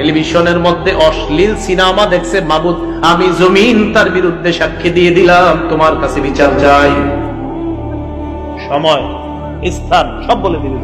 টেলিভিশনের মধ্যে অশ্লীল সিনেমা দেখছে মাবুদ। আমি জমিন তার বিরুদ্ধে সাক্ষী দিয়ে দিলাম। তোমার কাছে বিচার চাই। সময়, স্থান, সব বলে দিবে